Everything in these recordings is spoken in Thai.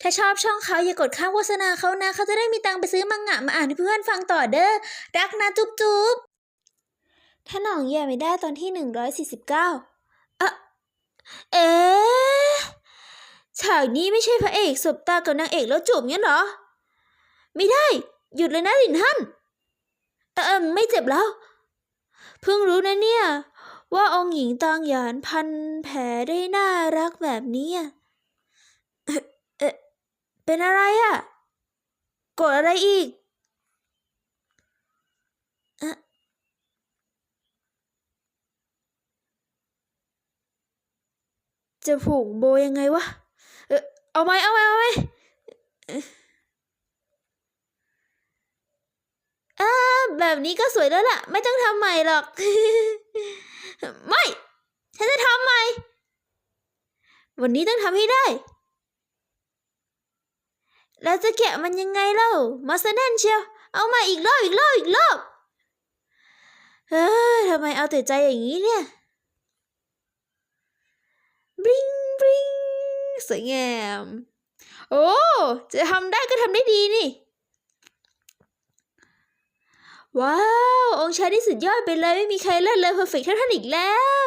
ถ้าชอบช่องเขาอย่ากดข้ามโฆษณาเขานะ เขาจะได้มีตังไปซื้อมังงะมาอ่านให้เพื่อนฟังต่อเด้อ รักนะจุ๊บจุ๊บถ้าหน่องแย่ไม่ได้ตอนที่หนึ่งร้อยสี่สิบเก้าอะเอ๊ะฉากนี้ไม่ใช่พระเอกสบตากับนางเอกแล้วจูบงั้นเหรอ ไม่ได้ หยุดเลยนะลินฮันเออไม่เจ็บแล้ว เพิ่งรู้นะเนี่ย ว่าองค์หญิงตางหยานพันแผลได้น่ารักแบบนี้ เป็นอะไรอะกรธอะไรอีกจะผูกโบยังไงวะ เออเอาไหมเอาไหมเอาไหมเออแบบนี้ก็สวยแล้วล่ะ ไม่ต้องทำใหม่หรอก ไม่ ฉันจะทำใหม่ วันนี้ต้องทำให้ได้ แล้วจะแกะมันยังไงเล่า มาซะแน่นเชียว เอามาอีกรอบอีกรอบอีกรอบเฮ้ยทำไมเอาแต่ใจอย่างนี้เนี่ยบริงบริงสวยงาม โอ้ จะทำได้ก็ทำได้ดีนี่ ว้าว องค์ชายที่สุดยอดไปเลย ไม่มีใครเลิศเลยเพอร์เฟกต์เท่าท่านอีกแล้ว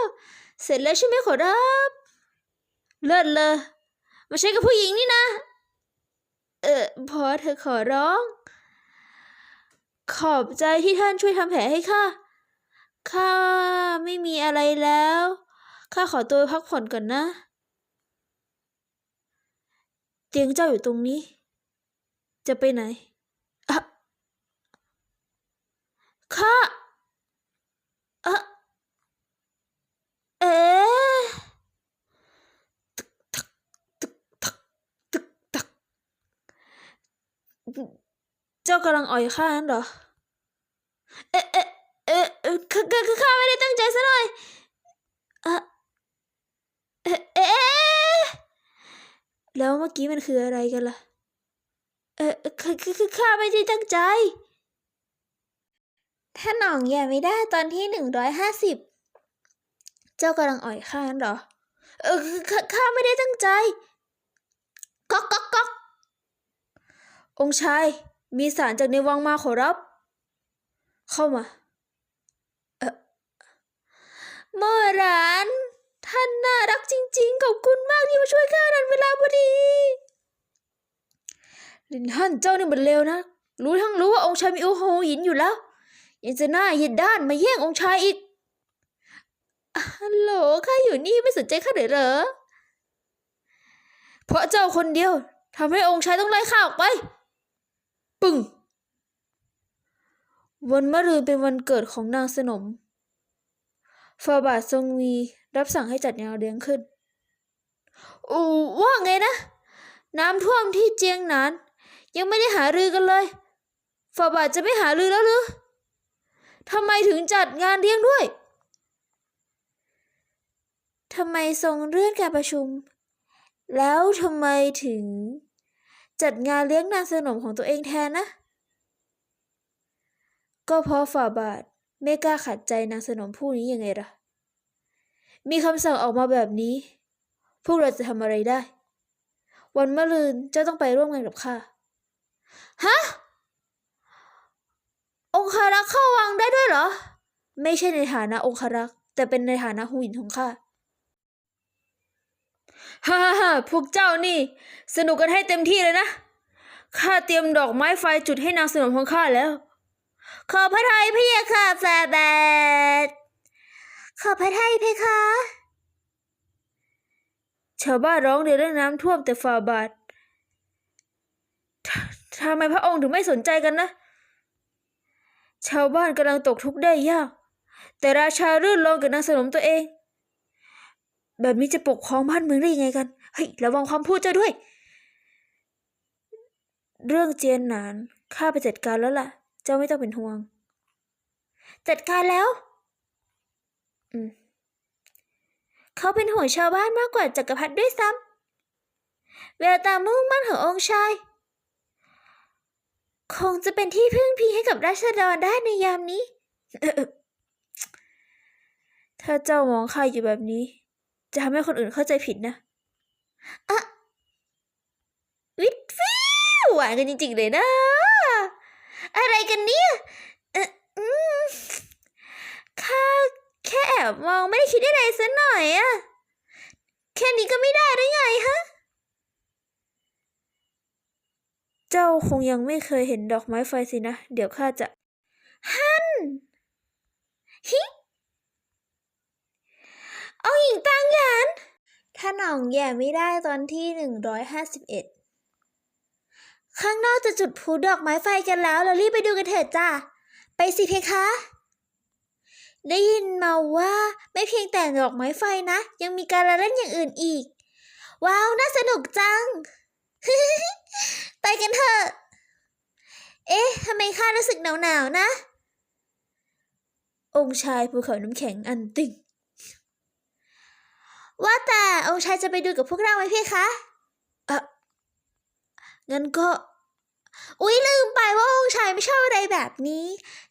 เสร็จแล้วใช่ไหมขอรับ เลิศเลยมาใช้กับผู้หญิงนี่นะ เออพอเธอขอร้อง ขอบใจที่ท่านช่วยทำแผลให้ข้า ข้าไม่มีอะไรแล้ว ข้าขอตัวพักผ่อนก่อนนะ เตียงเจ้าอยู่ตรงนี้ จะไปไหนข้าอะเอ๊ะตึกตักตึกตักตึกตัก เจ้ากำลังอ่อยข้านั่นเหรอ เอ๊ะเอ๊ะเอ๊ะเอ๊ะข้าข้าข้าไม่ได้ตั้งใจซะหน่อยอะเอ๊ะเอ๊ะแล้วเมื่อกี้มันคืออะไรกันล่ะ เอ๊ะข้าข้าข้าไม่ได้ตั้งใจ ถ้าหน่องแย่ไม่ได้ตอนที่หนึ่งร้อยห้าสิบ เจ้ากำลังอ่อยข้านั่นเหรอ เออข้าข้าไม่ได้ตั้งใจ ก๊อกก๊อกก๊อก องค์ชาย มีสารจากในวังมาขอรับ เข้ามาเออโมรานท่านน่ารักจริงๆ ขอบคุณมากที่มาช่วยข้าทันเวลาพอดี ลินฮันเจ้านี่มันเลวนะ รู้ทั้งรู้ว่าองค์ชายมีโอโหหินอยู่แล้ว ยังจะหน้าเย็ดด้านมาแย่งองค์ชายอีกฮัลโหลข้าอยู่นี่ไม่สนใจข้าเลยเหรอ เพราะเจ้าคนเดียวทำให้องค์ชายต้องไล่ข้าออกไป ปึ้ง วันมะรืนเป็นวันเกิดของนางสนมฟาบาททรงมีรับสั่งให้จัดงานเลี้ยงขึ้นอูว่าไงนะ น้ำท่วมที่เจียงหนาน ยังไม่ได้หารือกันเลยฟาบาทจะไม่หารือแล้วหรือทำไมถึงจัดงานเลี้ยงด้วยทำไมทรงเลื่อนการประชุม แล้วทำไมถึง จัดงานเลี้ยงนางสนมของตัวเองแทนนะ ก็เพราะฝ่าบาทไม่กล้าขัดใจนางสนมผู้นี้ยังไงล่ะ มีคำสั่งออกมาแบบนี้ พวกเราจะทำอะไรได้ วันมะรืนเจ้าต้องไปร่วมงานกับข้า ฮะ องคารักษ์เข้าวังได้ด้วยเหรอ ไม่ใช่ในฐานะองคารักษ์แต่เป็นในฐานะหูหินของข้า ฮ่าฮ่าฮ่าพวกเจ้านี่ สนุกกันให้เต็มที่เลยนะ ข้าเตรียมดอกไม้ไฟจุดให้นางสนมของข้าแล้ว ขอพระทัยพี่ค่ะแฟแบดขอพระทัยเพคะชาวบ้านร้องเรียนเรื่องน้ำท่วมแต่ฝ่าบาทททำไมพระองค์ถึงไม่สนใจกันนะ ชาวบ้านกำลังตกทุกข์ได้ยาก แต่ราชารื่นรมกับนางสนมตัวเอง แบบนี้จะปกครองบ้านเมืองได้ยังไงกัน เฮ้ย ระวังความพูดเจ้าด้วย เรื่องเจียนหนานข้าไปจัดการแล้วล่ะ เจ้าไม่ต้องเป็นห่วง จัดการแล้ว อืมเขาเป็นห่วงชาวบ้านมากกว่าจักรพรรดิด้วยซ้ำแววตามุ่งมั่นขององค์ชาย คงจะเป็นที่พึ่งพิงให้กับราษฎรได้ในยามนี้ถ้าเจ้ามองข้าอยู่แบบนี้ จะทำให้คนอื่นเข้าใจผิดนะอะวิหวานกันจริงๆเลยนะ อะไรกันเนี่ยเอ่ออืมข้าแค่แอบมองไม่ได้คิดอะไรซะหน่อยอะแค่นี้ก็ไม่ได้ได้ไงฮะ เจ้าคงยังไม่เคยเห็นดอกไม้ไฟสินะ เดี๋ยวข้าจะ ฮันฮิ เอาหญิงปางหยานถ้าหน่องแย่ไม่ได้ตอนที่หนึ่งร้อยห้าสิบเอ็ดข้างนอกจะจุดพลุดอกไม้ไฟกันแล้ว เรารีบไปดูกันเถิดจ้า ไปสิเพคะ ได้ยินมาว่าไม่เพียงแต่ดอกไม้ไฟนะ ยังมีการละเล่นอย่างอื่นอีก ว้าว น่าสนุกจัง ไปกันเถอะ เอ๊ะทำไมข้ารู้สึกหนาวๆนะ องค์ชายภูเขาน้ำแข็งอันติ่ง ว่าแต่องค์ชายจะไปดูกับพวกเราไหมพี่คะเอะงั้นก็ อุ๊ย ลืมไปว่าองค์ชายไม่ชอบอะไรแบบนี้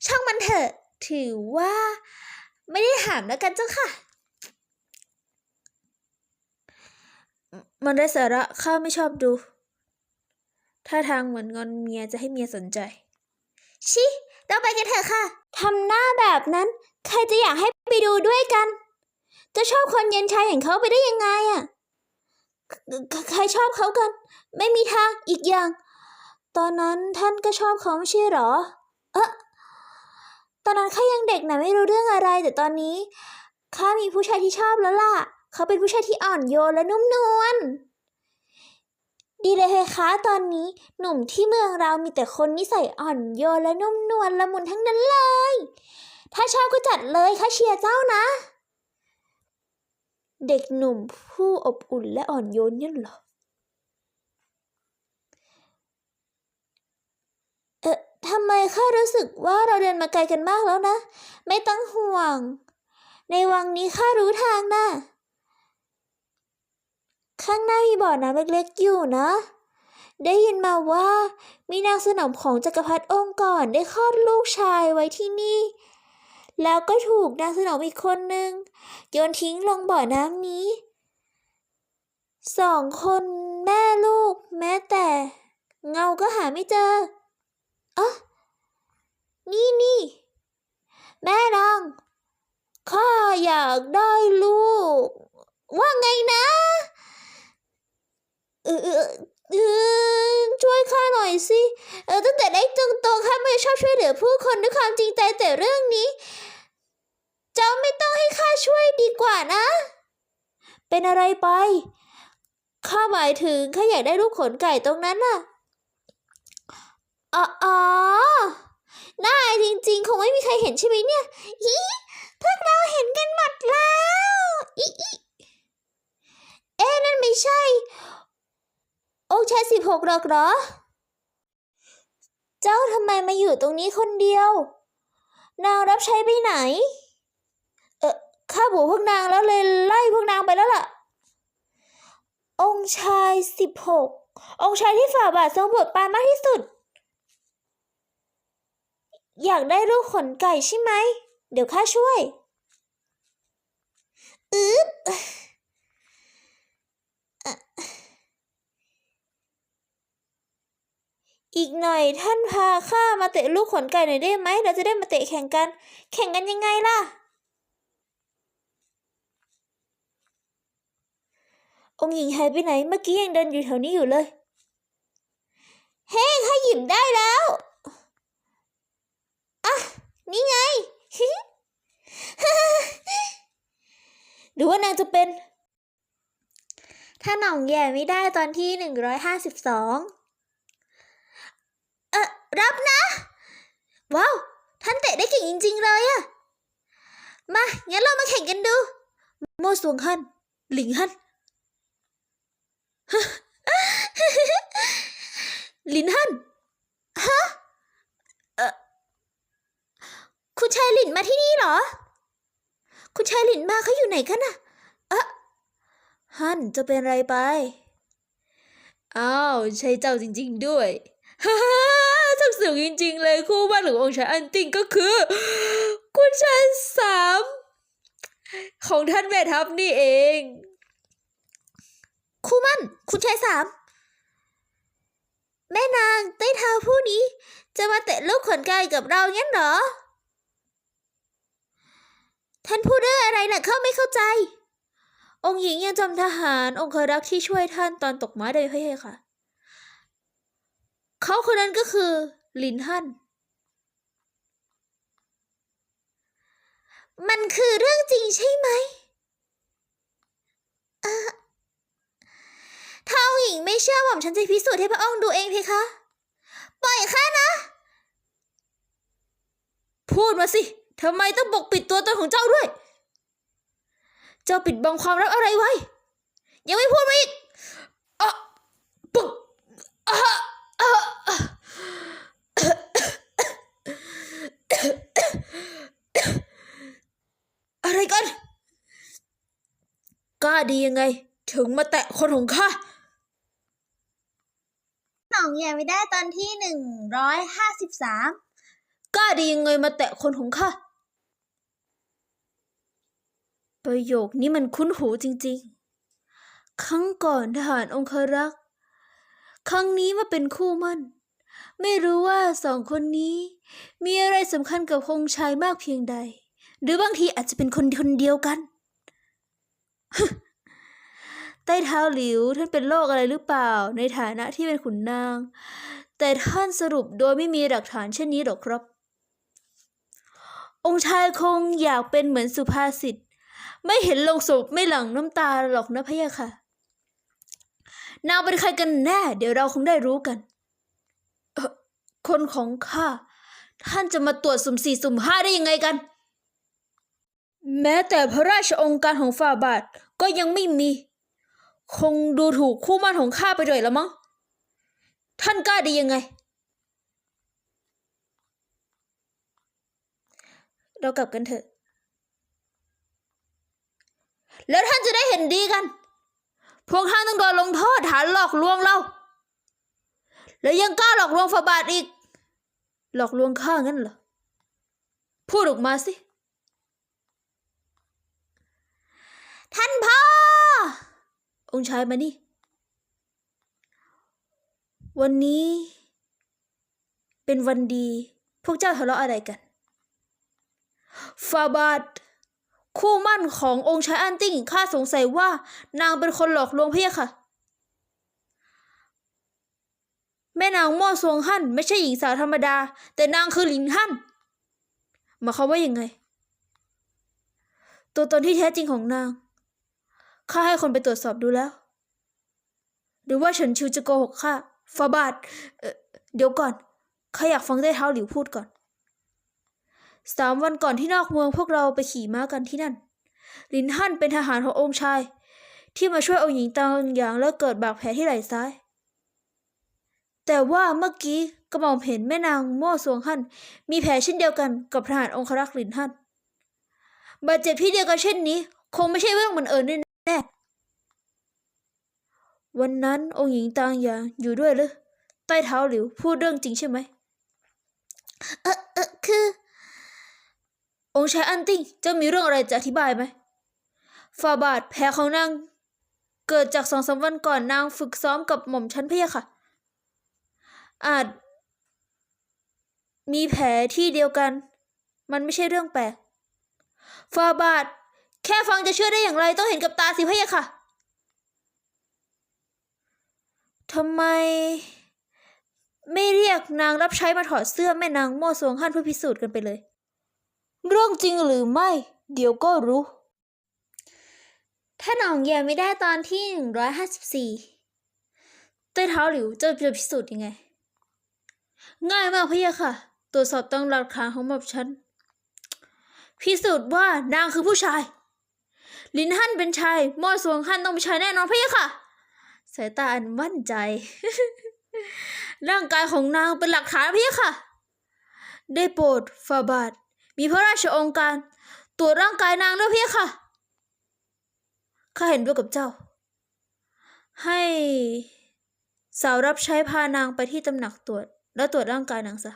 ช่างมันเถอะ ถือว่า ไม่ได้ถามแล้วกันเจ้าค่ะ มันได้สาระข้าไม่ชอบดู ท่าทางเหมือนงอนเมียจะให้เมียสนใจ ชิ เราไปกันเถอะค่ะทำหน้าแบบนั้น ใครจะอยากให้ไปดูด้วยกัน จะชอบคนเย็นชายอย่างเขาไปได้ยังไงอะ่ะใครชอบเขากัน ไม่มีทางอีกอย่าง ตอนนั้นท่านก็ชอบเขาไม่ใช่หรอ เอะตอนนั้นข้ายังเด็กนะไม่รู้เรื่องอะไร แต่ตอนนี้ข้ามีผู้ชายที่ชอบแล้วล่ะ เขาเป็นผู้ชายที่อ่อนโยนและนุ่มนวลดีเลยเพคะตอนนี้หนุ่มที่เมืองเรามีแต่คนนิสัยอ่อนโยนและนุ่มนวลละมุนทั้งนั้นเลย ถ้าชอบก็จัดเลยข้าเชียร์เจ้านะ เด็กหนุ่มผู้อบอุ่นและอ่อนโยนนี่เหรอ เอ๊ะทำไมข้ารู้สึกว่าเราเดินมาไกลกันมากแล้วนะ ไม่ต้องห่วง ในวังนี้ข้ารู้ทางนะข้างหน้ามีบ่อน้ำเล็กๆอยู่นะ ได้ยินมาว่ามีนางสนมของจักรพรรดิองค์ก่อนได้คลอดลูกชายไว้ที่นี่ แล้วก็ถูกนางสนมอีกคนนึงโยนทิ้งลงบ่อน้ำนี้ สองคนแม่ลูกแม้แต่ เงาก็หาไม่เจออะนี่นี่ แม่นางข้าอยากได้ลูก ว่าไงนะเออเออเออช่วยข้าหน่อยสิ เออตั้งแต่ได้จงโตข้าไม่ชอบช่วยเหลือผู้คนด้วยความจริงใจแต่เรื่องนี้ เจ้าไม่ต้องให้ข้าช่วยดีกว่านะ เป็นอะไรไป ข้าหมายถึงข้าอยากได้ลูกขนไก่ตรงนั้นน่ะอ๋ออน่าอายจริงๆ คงไม่มีใครเห็นใช่ไหมเนี่ยฮิพวกเราเห็นกันหมดแล้วอิอิเอ๊นั่นไม่ใช่ องค์ชายสิบหกหรอกเหรอ เจ้าทำไมมาอยู่ตรงนี้คนเดียว นางรับใช้ไปไหน ข้าบูพวกนางแล้วเลยไล่พวกนางไปแล้วล่ะ องค์ชายสิบหกองค์ชายที่ฝ่าบาททรงโปรดปรานมากที่สุด อยากได้ลูกขนไก่ใช่ไหม เดี๋ยวข้าช่วยอึ๊บอีกหน่อยท่านพาข้ามาเตะลูกขนไก่หน่อยได้ไหม เราจะได้มาเตะแข่งกัน แข่งกันยังไงล่ะ องค์หญิงหายไปไหนเมื่อกี้ยังเดินอยู่แถวนี้อยู่เลย เฮ้ข้าหยิบได้แล้วอะนี่ไงหรือว่านางจะเป็น ถ้าหน่องแย่ไม่ได้ตอนที่หนึ่งร้อยห้าสิบสองเออรับนะ ว้าว ท่านเตะได้เก่งจริง ๆ เลยอะมา งั้นเรามาแข่งกันดู โมสวงฮันหลิงฮัน ลินฮันฮะเออคุณชายหลินมาที่นี่เหรอ คุณชายหลินมาเขาอยู่ไหนกันน่ะเอะฮันจะเป็นไรไป อ้าวใช่เจ้าจริง ๆ ด้วยฮ่าฮ่าช่างสนุกจริง ๆ เลยคู่บ้านขององค์ชายอันติงก็คือ คุณชายสามของท่านแม่ทัพนี่เอง คู่มั่น คุณชายสาม แม่นางใต้เท้าผู้นี้ จะมาเตะลูกขนไก่กับเรางั้นเหรอ ท่านพูดเรื่องอะไรน่ะเข้าไม่เข้าใจ องค์หญิงยังจำทหารองครักษ์ที่ช่วยท่านตอนตกม้าได้ไหมค่ะ เขาคนนั้นก็คือ ลินฮั่นมันคือเรื่องจริงใช่ไหม เออถ้า องค์หญิงไม่เชื่อผมฉันจะพิสูจน์ให้พระองค์ดูเองเพคะ ปล่อยข้านะ พูดมาสิทำไมต้องปกปิดตัวตนของเจ้าด้วย เจ้าปิดบังความลับอะไรไว้ ยังไม่พูดมาอีกอะปึ๊กอะอะอะอะไรกัน กล้าดียังไง ถึงมาแตะคนของข้า หน่องแย่ไม่ได้ตอนที่หนึ่งร้อยห้าสิบสามกล้าดียังไงมาแตะคนของข้า ประโยคนี้มันคุ้นหูจริงๆ ครั้งก่อนทหารองครักษ์ ครั้งนี้มาเป็นคู่มั่น ไม่รู้ว่าสองคนนี้ มีอะไรสำคัญกับคงชายมากเพียงใด หรือบางทีอาจจะเป็นคนคนเดียวกัน ต้เท้าหลิวท่านเป็นโรคอะไรหรือเปล่า ในฐานะที่เป็นขุนนาง แต่ท่านสรุปโดยไม่มีหลักฐานเช่นนี้หรอกครับ องค์ชายคงอยากเป็นเหมือนสุภาษิต ไม่เห็นลงศพไม่หลั่งน้ำตาหรอกนะพะยะค่ะ นางเป็นใครกันแน่ เดี๋ยวเราคงได้รู้กัน คนของข้าท่านจะมาตรวจสุ่มสี่สุ่มห้าได้ยังไงกัน แม้แต่พระราชองค์การของฝ่าบาทก็ยังไม่มี คงดูถูกคู่มั่นของข้าไปด้วยละมั้ง ท่านกล้าดียังไง เรากลับกันเถอะ แล้วท่านจะได้เห็นดีกัน พวกท่านต้องโดนลงโทษฐานหลอกลวงเรา แล้วยังกล้าหลอกลวงฝาบาทอีก หลอกลวงข้างั้นเหรอ พูดออกมาสิ ท่านพ่อ องค์ชายมานี่ วันนี้ เป็นวันดี พวกเจ้าทะเลาะอะไรกันฟาบาทคู่มั่นขององค์ชายอันติ้งข้าสงสัยว่า นางเป็นคนหลอกลวงเพี่ค่ะ แม่นางม่อซวงฮั่นไม่ใช่หญิงสาวธรรมดา แต่นางคือหลินฮั่นมายควาว่ายังไง ตัวตนที่แท้จริงของนาง ข้าให้คนไปตรวจสอบดูแล้ว หรือว่าเฉินชิวจะโกหกข้าฟาบาทเเดี๋ยวก่อนข้าอยากฟังได้เท้าหลิวพูดก่อน สามวันก่อนที่นอกเมืองพวกเราไปขี่ม้ากันที่นั่น ลินฮั่นเป็นทหารขององค์ชาย ที่มาช่วยองค์หญิงตางอย่างแล้วเกิดบาดแผลที่ไหล่ซ้าย แต่ว่าเมื่อกี้กระหม่อมเห็นแม่นางม่อสวงฮั่นมีแผลเช่นเดียวกันกับทหารองครักษ์ลินฮั่นบาดเจ็บที่เดียวกันเช่นนี้ คงไม่ใช่เรื่องบังเอิญแน่ ๆวันนั้นองค์หญิงตางอย่างอยู่ด้วยหรือใต้เท้าหลิวพูดเรื่องจริงใช่ไหม เออเออคือ องค์ชายอันติงจะมีเรื่องอะไรจะอธิบายไหมฝ่าบาทแผลของนาง เกิดจากสองสามวันก่อนนางฝึกซ้อมกับหม่อมชั้นพะยะค่ะ อาจ มีแผลที่เดียวกัน มันไม่ใช่เรื่องแปลกฝ่าบาท แค่ฟังจะเชื่อได้อย่างไรต้องเห็นกับตาสิพะยะค่ะทำไม ไม่เรียกนางรับใช้มาถอดเสื้อแม่นางโม่สวงฮั่นเพื่อพิสูจน์กันไปเลย เรื่องจริงหรือไม่ เดี๋ยวก็รู้ ถ้าหนองแยไม่ได้ตอนที่หนึ่งร้อยห้าสิบสี่ใต้เท้าหลิวจะจะพิสูจน์ยังไง ง่ายมากพี่ค่ะ ตรวจสอบตามหลักฐานของหมอบฉันพิสูจน์ว่านางคือผู้ชาย ลินฮั่นเป็นชายมอสวงฮั่นต้องเป็นชายแน่นอนพี่ค่ะ สายตาอันมั่นใจ ร่างกายของนางเป็นหลักฐานพี่ค่ะ ได้โปรดฟาบาทมีพระราชองค์การตรวจร่างกายนางด้วยพี่ค่ะ ข้าเห็นด้วยกับเจ้า ให้สาวรับใช้พานางไปที่ตำหนักตรวจ แล้วตรวจร่างกายนางซะ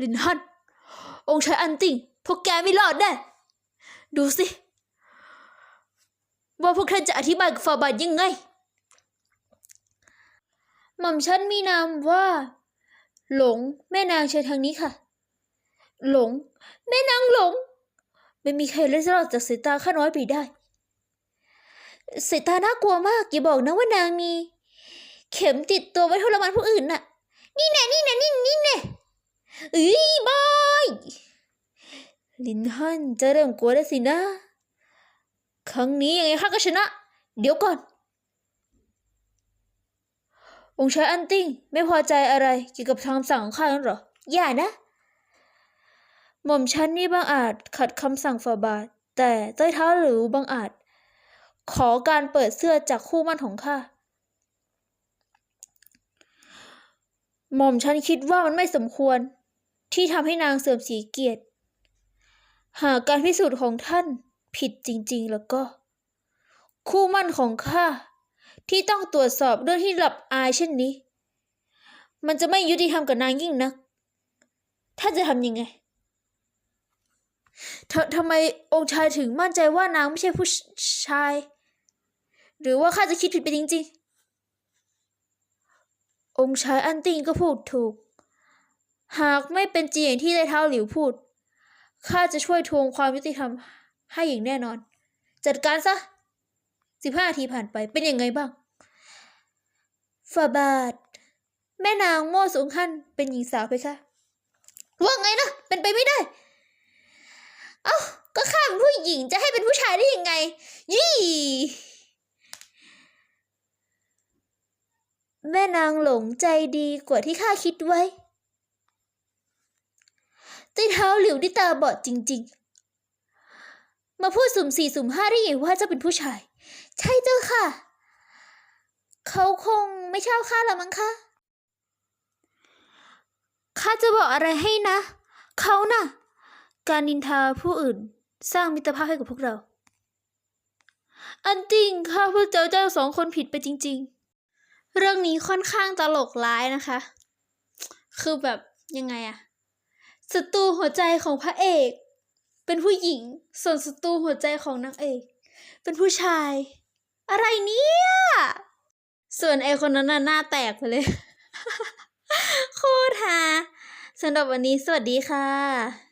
ลินฮันองค์ชายอันติงพวกแกไม่รอดแน่ดูสิ ว่าพวกท่านจะอธิบายกับฟาบาทยังไง หม่อมฉันมีนามว่า หลงแม่นางเชิญทางนี้ค่ะ หลง แม่นางหลง ไม่มีใครเล็ดรอดจากสายตาข้าน้อยไปได้สายตาน่ากลัวมากอย่าบอกนะว่านางมี เข็มติดตัวไว้ทรมานผู้อื่นน่ะ นี่แน่นี่แน่นี่นี่แน่เอ้ยบอยลินฮันจะเริ่มกลัวแล้วสินะ ครั้งนี้ยังไงข้าก็ชนะ เดี๋ยวก่อน องค์ชายอันติ้งไม่พอใจอะไรเกี่ยวกับคำสั่งของข้านั้นหรอ อย่านะ หม่อมฉันนี่บางอาจขัดคำสั่งฝ่าบาท แต่ใต้เท้าหรือบางอาจ ขอการเปิดเสื้อจากคู่มั่นของข้าหม่อมฉันคิดว่ามันไม่สมควร ที่ทำให้นางเสื่อมเสียเกียรติ หากการพิสูจน์ของท่าน ผิดจริง ๆ แล้วก็ คู่มั่นของข้าที่ต้องตรวจสอบเรื่องที่หลับอายเช่นนี้ มันจะไม่ยุติธรรมกับนางยิ่งนักถ้าจะทำยังไงททำไมองค์ชายถึงมั่นใจว่านางไม่ใช่ผู้ชาย หรือว่าข้าจะคิดผิดไปจริง ๆ องค์ชายอันติงก็พูดถูก หากไม่เป็นจริงอย่างที่ไต้เท้าหลิวพูดข้าจะช่วยทวงความยุติธรรม ให้อย่างแน่นอน จัดการซะสิบห้าทีผ่านไปเป็นยังไงบ้างฝ่าบาท แม่นางโม่สูงขั้นเป็นหญิงสาวไปคะว่าไงนะเป็นไปไม่ได้ เอ้าก็ข้าเป็นผู้หญิงจะให้เป็นผู้ชายได้ยังไง ยี่แม่นางหลงใจดีกว่าที่ข้าคิดไว้ต้เท้าหลิวที่ตาบอดจริง ๆ มาพูดสุ่มสี่สุ่มห้าได้ไงว่าจะเป็นผู้ชาย ใช่เจ้าค่ะ เขาคงไม่ชอบข้าละมั้งคะข้าจะบอกอะไรให้นะ เขาน่ะ การนินทาผู้อื่นสร้างมิตรภาพให้กับพวกเรา อันจริงข้าพวกเจ้าเจ้าสองคนผิดไปจริง ๆ เรื่องนี้ค่อนข้างตลกร้ายนะคะ คือแบบยังไงอะศัตรูหัวใจของพระเอก เป็นผู้หญิง ส่วนศัตรูหัวใจของนางเอก เป็นผู้ชาย อะไรเนี่ย ส่วนไอคนนั้นน่ะหน้าแตกไปเลย โคตรฮาสำหรับวันนี้สวัสดีค่ะ